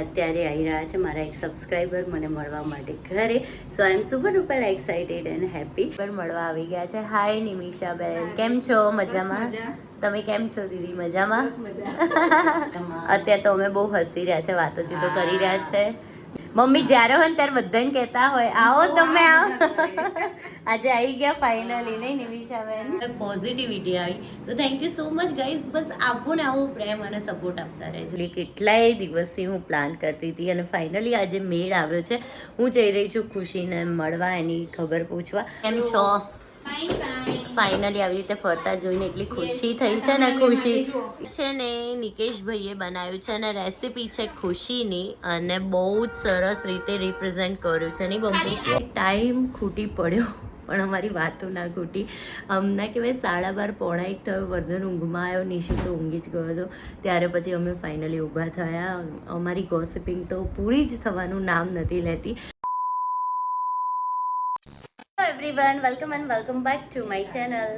અત્યારે આવી રહ્યા છે મારા એક સબસ્ક્રાઈબર મને મળવા માટે ઘરે. So I am super duper excited and happy પણ મળવા આવી ગયા છે. હાય નિમિષા બેન. કેમ છો? મજામાં? તમે કેમ છો દીદી? મજામાં? અત્યારે તો અમે બહુ હસી રહ્યા છે વાતો ચીતો કરી રહ્યા છે. મમ્મી જ્યારે હોય ને ત્યારે બધાને કહેતા હોય આવો તમે આવો. આજે આવી ગયા ફાઇનલી નહીં નિમિષા બેન પોઝિટિવિટી આવી. તો thank you so much guys બસ આપો ને આવો પ્રેમ અને સપોર્ટ આપતા રહેજો. એટલે કેટલાય દિવસથી હું પ્લાન કરતી હતી અને ફાઇનલી આજે મેળ આવ્યો છે. હું જઈ રહી છું ખુશીને મળવા એની ખબર પૂછવા. કેમ છો? ફાઇનલી આવી રીતે ફરતા જોઈને એટલી ખુશી થઈ છે ને ખુશી છે ને નિકેશભાઈએ બનાવ્યું છે અને રેસીપી છે ખુશીની અને બહુ જ સરસ રીતે રિપ્રેઝેન્ટ કર્યું છે નહીં બમ્બુ? ટાઈમ ખૂટી પડ્યો પણ અમારી વાતો ના ખૂટી. અમને કહેવાય સાડા બાર પોણા એક થયો વર્ધન ઊંઘમાં આવ્યો નિશી તો ઊંઘી જ ગયો હતો. ત્યારે પછી અમે ફાઇનલી ઊભા થયા. અમારી ગોસિપિંગ તો પૂરી જ થવાનું નામ નથી લેતી. Everyone welcome and welcome back to my channel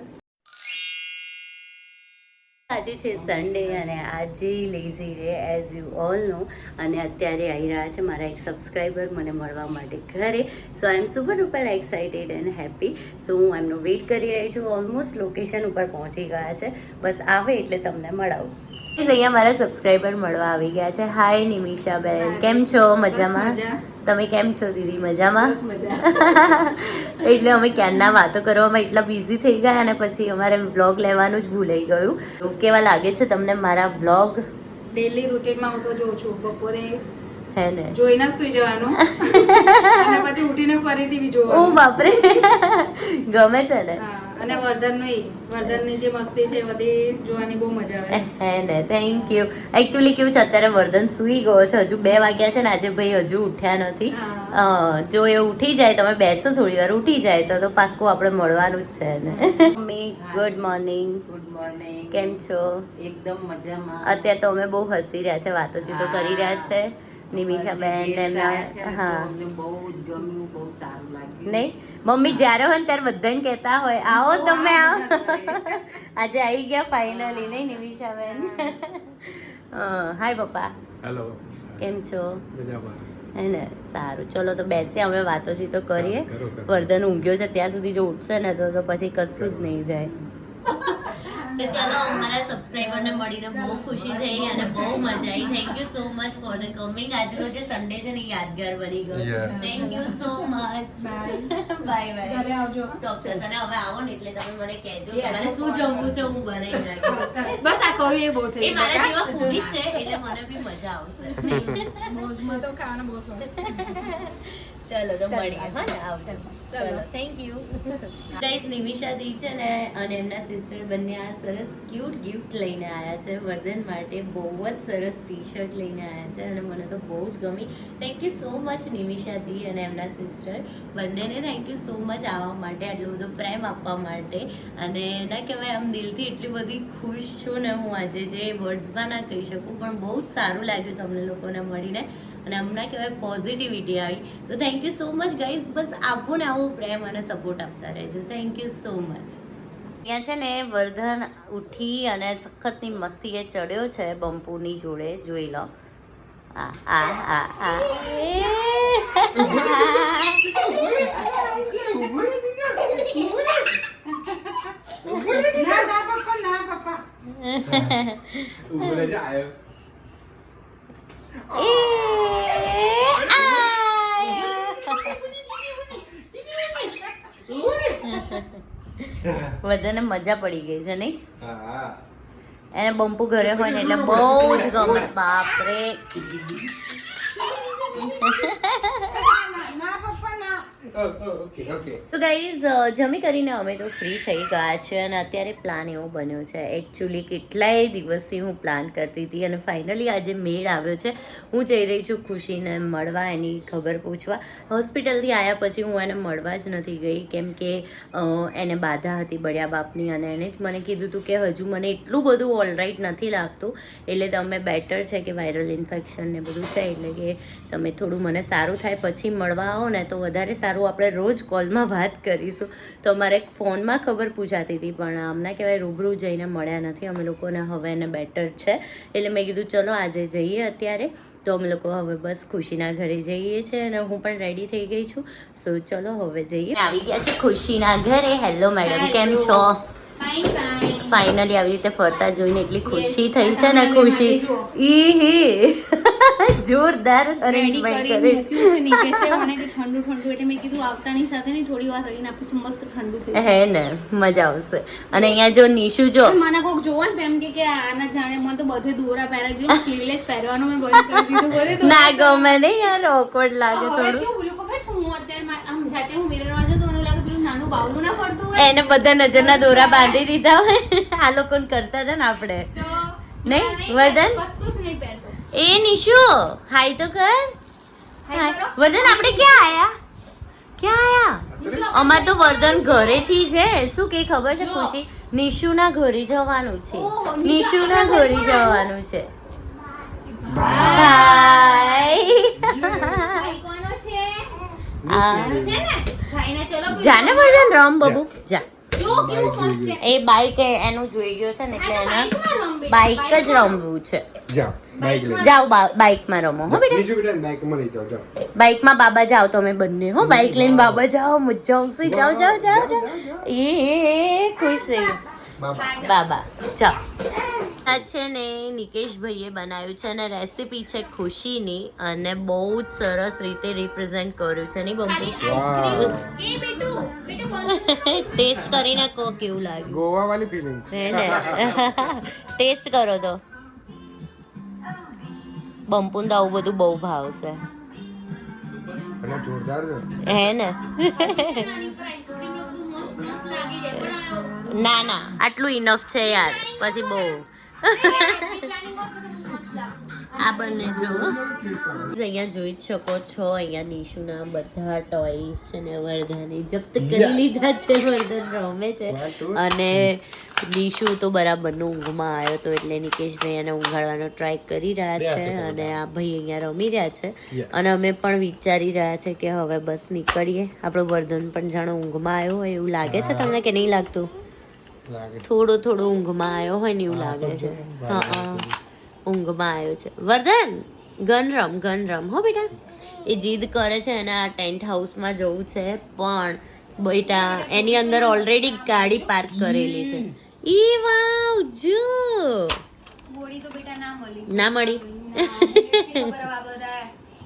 આજે છે સન્ડે અને આજે lazy day as you all know અને અત્યારે આવી રહ્યા છે મારા એક સબસ્ક્રાઈબર મને મળવા માટે ઘરે. So I am super duper excited and happy so હું એમનો વેઇટ કરી રહી છું. ઓલમોસ્ટ લોકેશન ઉપર પહોંચી ગયા છે. બસ આવે એટલે તમને મળાવું. અહીંયા મારા સબસ્ક્રાઈબર મળવા આવી ગયા છે. હાય નિમિષા બેન કેમ છો? મજામાં? તમે કેમ છો દીદી? મજામાં? એટલે અમે ક્યારના વાતો કરવામાં એટલા બિઝી થઈ ગયા અને પછી અમારે બ્લોગ લેવાનું જ ભૂલાઈ ગયું. કેવા લાગે છે તમને મારા બ્લોગ ડેલી રૂટીનમાં હું તો જોઉં છું. બપોરે હે ને? જોઈને સુઈ જવાનું. અને પછી ઉઠીને ફરીથી બી ઓ બાપરે! ગમે છે ને? અને વર્ધનની વર્ધનની જે મસ્તી છે બધી જોવાની બહુ મજા આવે હે ને થેન્ક યુ એકચ્યુઅલી કેવું છે અત્યારે વર્ધન સૂઈ ગયો છે હજુ બે વાગ્યા છે ને આજે ભાઈ હજુ ઉઠ્યા નથી. જો એ ઉઠી જાય તમે બેસો થોડી વાર ઉઠી જાય તો તો પાક્કું આપણે મળવાનું જ છે ને. Mummy good morning good morning કેમ છો? એકદમ મજામાં. અત્યારે તો અમે બહુ હસી રહ્યા છે વાતો ચીતો કરી રહ્યા છે. નિમિષા બેન એમના હા. અમને બહુ જ ગમ્યું બહુ સારું લાગ્યું. નહીં? મમ્મી જ્યારે હોય ને ત્યારે બધાને કહેતા હોય આવો તમે આવો. આજે આવી ગયા ફાઇનલી નહીં નિમિષા બેન હાય પપ્પા. હેલો કેમ છો? હે ને સારું. ચલો તો બેસીએ અમે વાતો ચીતો કરીએ. કરો, કરો. વર્ધન ઊંઘ્યો છે ત્યાં સુધી જો ઉઠશે ને તો તો પછી કશું જ નહીં થાય. તો ચલો અમારા સબસ્ક્રાઈબરને મળીને બહુ ખુશી થઈ અને બહુ મજા આવી. Thank you so much for the coming આજનો જે સન્ડે છે ને યાદગાર બની ગયો. Thank you so much bye bye ઘરે આવજો. ચોક્કસ. અને હવે આવો ને એટલે તમે મને કહેજો કે મારે શું જમવું છે હું બનાવી નાખીશ. બસ આ કહ્યું એ બહુ એ મારા જેવા ફૂડી છે એટલે મને બી મજા આવશે. મોજમાં તો ખાવાનું બહુ શોખ ચલો તો મળીએ હા ને? આવજો. ચલો. થેન્ક યુ ગાઈઝ નિમિષા દી છે ને અને એમના સિસ્ટર બંને આ સરસ ક્યુટ ગિફ્ટ લઈને આવ્યા છે. વર્ધન માટે બહુ જ સરસ ટી શર્ટ લઈને આવ્યા છે અને મને તો બહુ જ ગમી. Thank you so much Nimisha દી અને એમના સિસ્ટર બંનેને થેન્ક યુ સો મચ આવવા માટે આટલો બધો પ્રેમ આપવા માટે. અને ના કહેવાય આમ દિલથી એટલી બધી ખુશ છું ને હું આજે જે વર્ડ્સમાં ના કહી શકું પણ બહુ જ સારું લાગ્યું તમને લોકોને મળીને. અને હમણાં કહેવાય પોઝિટિવિટી આવી. તો thank you so much guys બસ આવો ને આવો પ્રેમ અને સપોર્ટ આપતા રહેજો. થેન્ક યુ સો મચ ત્યાં છે ને વર્ધન ઉઠી અને સખતની મસ્તીએ ચડ્યો છે બંપુની જોડે જોઈ લો. આ આ આ આ. ના ના પપ્પા ના પપ્પા ઊભો રહેજે, આયો. બધાને મજા પડી ગઈ છે નહીં. એને બંપુ ઘરે હોય ને એટલે બહુ જ ગમે બાપરે ના પપ્પા ના ઓ, ઓ, ઓકે, ઓકે. તો ગાઈઝ જમી કરીને અમે તો ફ્રી થઈ ગયા છે અને અત્યારે પ્લાન એવો બન્યો છે. એકચ્યુઅલી કેટલાય દિવસથી હું પ્લાન કરતી હતી અને ફાઇનલી આજે મેળ આવ્યો છે. હું જઈ રહી છું ખુશીને મળવા, એની ખબર પૂછવા. હોસ્પિટલથી આવ્યા પછી હું એને મળવા જ નથી ગઈ. કેમ કે એને બાધા હતી બળ્યા બાપની અને એને જ મને કીધું હતું કે હજુ મને એટલું બધું ઓલરાઇટ નથી લાગતું. એટલે તમે બેટર છે કે વાયરલ ઇન્ફેક્શન ને બધું છે. એટલે કે તમે થોડું મને સારું થાય, પછી મળવા આવો ને તો વધારે સારું સારું આપણે રોજ કોલમાં વાત કરીશું. તો અમારે ફોનમાં ખબર પૂછાતી હતી પણ આમના કહેવાય રૂબરૂ જઈને મળ્યા નથી. અમે લોકોને હવે એને બેટર છે. એટલે મેં કીધું ચલો આજે જઈએ અત્યારે. તો અમે લોકો હવે બસ ખુશીના ઘરે જઈએ છીએ અને હું પણ રેડી થઈ ગઈ છું. સો ચલો હવે જઈએ. આવી ગયા છે ખુશીના ઘરે. હેલો મેડમ કેમ છો? ફાઇનલી આવી રીતે ફરતા જોઈને એટલી ખુશી થઈ છે ને ખુશી. ઈ હી. જોરદાર અરેન્જમેન્ટ કરી. ઠંડુ ઠંડુ એટલે મેં કીધું આવતાની સાથે ને થોડી વાર રહીને આપીશું મસ્ત ઠંડુ હે ને મજા આવશે. અને અહીંયા જો નિશુ જો મને કોક જોવો ને તો એમ કે કે આના જાણે મને તો બધે દોરા પહેરા દીધું સ્લીવલેસ પહેરવાનું મેં બંધ કરી દીધું બોલે ના ગમે નહીં યાર ઓકવર્ડ લાગે થોડું. બોલું ખબર છે હું અત્યારે આમ જાતે હું મિરરમાં જો તો મને લાગે પેલું નાનું બાવલું ના પડતું હોય. એને બધા નજરના દોરા બાંધી દીધા હોય. આ લોકોને કરતા હતા ને આપણે. નહીં? વદન કશું જ નહીં પહેરતો. એ નિશુ હાય તો કર. હાય. વદન આપણે ક્યાં આયા? ક્યાં આયા? અમાર તો વર્ધન ઘરેથી છે. શું કે ખબર છે ખુશી? નિશુના ઘરે જવાનું છે. નિશુના ઘરે જવાનું છે. બાય ભાઈ કોનો છે? આ આનો છે ને? ભાઈને ચલો પેલું જાને વર્ધન રમ બબુ. જા. એ બાઈક એનું જોઈ ગયો છે ને એટલે એને બાઈક જ રમવું છે. જાઓ બાઈક લઈ. જાઓ બા- રમો હો બેટા. બીજું બેટા બાઈકમાં લઈ જાઓ જાઓ. બાઈકમાં બાબા જાઓ તમે બંને હો. બાઈક લઈને બાબા જાઓ મજા આવશે. જાઓ જાઓ જાઓ જાઓ એ ખુશ રહી. બાબા. બાબા જાઓ. આ છે ને નિકેશભાઈએ બનાવ્યું છે અને રેસીપી છે ખુશીની અને બહુ જ સરસ રીતે રિપ્રેઝેન્ટ કર્યું છે નહીં બોલ. ટેસ્ટ કરીને કહો કેવું લાગ્યું. ગોવા વાળી ફીલિંગ હે ને? ટેસ્ટ કરો તો. બમ્પુન તો આવું બધું બહુ ભાવશે અને જોરદાર છે. હે ને? આની ઉપર આઈસ્ક્રીમ ને બધું મસ્ત મસ્ત લાગી જાય. પણ આ ના ના. આટલું ઇનફ છે યાર. પછી બહુ. આ બંને જો. અહીંયા જોઈ જ શકો છો અહીંયા નિશુના બધા ટોયસ છે ને વર્ધને જપ્ત કરી લીધા છે વર્ધન રમે છે. અને નિશુ તો બરાબરનો ઊંઘમાં આવ્યો તો એટલે નિકેશભાઈ એને ઊંઘાડવાનો ટ્રાય કરી રહ્યા છે અને આ ભાઈ અહીંયા રમી રહ્યા છે. અને અમે પણ વિચારી રહ્યા છે કે હવે બસ નીકળીએ. આપણો વર્ધન પણ જાણે ઊંઘમાં આવ્યો હોય એવું લાગે છે તમને કે નહીં લાગતું? લાગે થોડો થોડો ઊંઘમાં આવ્યો હોય ને એવું લાગે છે. હા હા. ઊંઘમાં આવ્યો છે. વર્ધન ગનરમ ગનરમ હો બેટા. એ જીદ કરે છે અને આ ટેન્ટ હાઉસમાં જવું છે પણ બેટા એની અંદર ઓલરેડી ગાડી પાર્ક કરેલી છે. ઈ વાવ જો. બોડી તો બેટા ના મળી. ના મળી?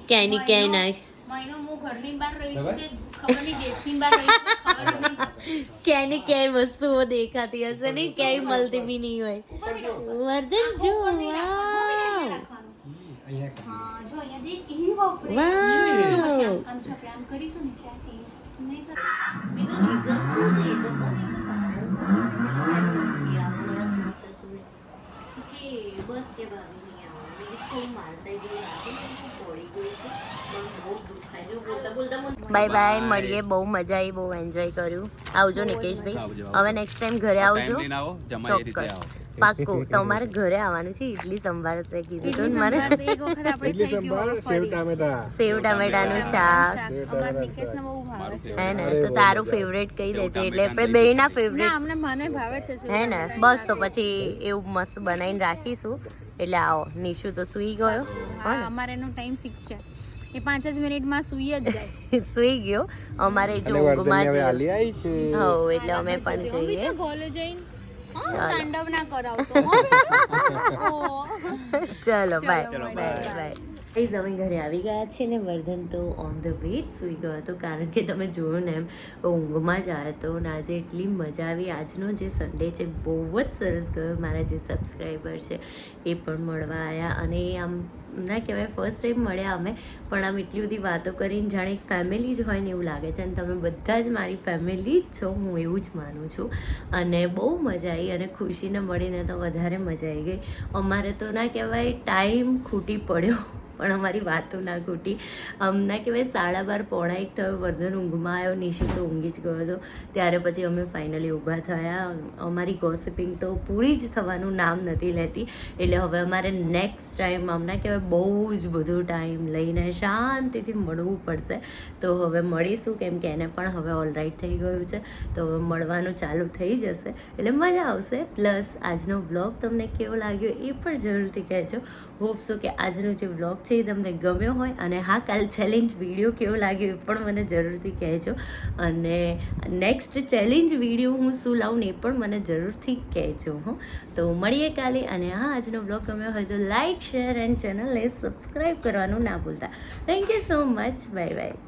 ક્યાંયની ક્યાંય ના મહિનો હું ઘરની બહાર રહી છું તે ખબર નહીં દેશની બહાર રહી. ક્યાંય ક્યાંય વસ્તુઓ દેખાતી હશે ને ક્યાંય મળતી બી નહીં હોય. વર્જન વર્ધન જો વાવ. વાવ. જો પછી આમ- આમ જો આપણે આમ કરીશું ને એટલે આ change નહીં થાય. બીજું reason શું છે? એ તો કહો ને તો નથી આવવાનું. કે બસ કે ભાભી નહીં આવવાનું. મેં કીધું થોડું માણસાઈ જેવું લાગે છે, તો પડી ગયું છે. પણ બહુ દુઃખ થાય. જો બોલતા બોલતા મને- બાય બાય મળીએ. બહુ મજા આવી બહુ એન્જોય કર્યું. આવજો નિકેશભાઈ. હવે નેક્સ્ટ ટાઈમ ઘરે આવજો. ચોક્કસ. પાક્કું. તમારે ઘરે આવવાનું છે ઇડલી સંભાર તે કીધું હતું મારે. સેવ ટામેટાનું શાક. સેવ અમારા ટામેટાનું નિકેશને બહુ ભાવે છે. હે ને તો તારું. ફેવરેટ કહી દેજે એટલે આપણે બે ના ફેવરેટ અમને મને ભાવે છે સેવ હે ને બસ તો પછી એવું મસ્ત બનાવીને રાખીશું. એટલે આવો નિશુ તો સૂઈ ગયો. હા અમારે એનો ટાઈમ ફિક્સ છે. એ પાંચ જ મિનિટમાં સૂઈ જ જાય. સૂઈ ગયો. અમારે જો ઊંઘમાં જ હાલી આવી છે. હવ એટલે અમે પણ જઈએ. બોલે જઈને ચાલો. તાંડવ ના કરાવશો હો. ચલો બાય બાય બાય ગાઈઝ અમે ઘરે આવી ગયા છે ને વર્ધન તો ઓન ધ વે જ સૂઈ ગયો હતો. કારણ કે તમે જોયું ને એમ, ઊંઘમાં જ આવ્યો હતો અને આજે એટલી મજા આવી. આજનો જે સન્ડે છે બહુ જ સરસ ગયો. મારા જે સબસ્ક્રાઈબર છે એ પણ મળવા આવ્યા અને આમ, ના કહેવાય ફર્સ્ટ ટાઈમ મળ્યા અમે, પણ આમ એટલી બધી વાતો કરીને જાણે એક ફેમિલી જ હોય ને એવું લાગે છે. અને તમે બધા જ મારી ફેમિલી જ છો, હું એવું જ માનું છું. અને બહુ મજા આવી અને ખુશીને મળીને તો વધારે મજા આવી ગઈ. અમારે તો ના કહેવાય ટાઈમ ખૂટી પડ્યો. પણ અમારી વાતો ના ખૂટી. હમણાં કહેવાય, સાડા બાર પોણા એક થયો, વર્ધન ઊંઘમાં આવ્યો નિશી તો ઊંઘી જ ગયો હતો. ત્યારે પછી અમે ફાઇનલી ઊભા થયા. અમારી ગોસિપિંગ તો પૂરી જ થવાનું નામ નથી લેતી. એટલે હવે અમારે નેક્સ્ટ ટાઈમ અમને કહેવાય, બહુ જ બધો ટાઈમ લઈને શાંતિથી મળવું પડશે. તો હવે મળીશું, કેમ કે એને પણ હવે ઓલરાઈટ થઈ ગયું છે. તો હવે મળવાનું ચાલુ થઈ જશે. એટલે મજા આવશે. પ્લસ આજનો બ્લોગ તમને કેવો લાગ્યો એ પણ જરૂરથી કહેજો. હોપ સો કે આજનો જે બ્લોગ છે એ તમને ગમ્યો હોય અને હા, કાલ ચેલેન્જ વીડિયો કેવો લાગ્યો એ પણ મને જરૂરથી કહેજો. અને નેક્સ્ટ ચેલેન્જ વીડિયો હું શું લાવું ને એ પણ મને જરૂરથી કહેજો, હો. તો મળીએ કાલે અને હા, આજનો બ્લોગ ગમ્યો હોય તો લાઇક શેર એન્ડ ચેનલને સબસ્ક્રાઈબ કરવાનું ના ભૂલતા. Thank you so much bye bye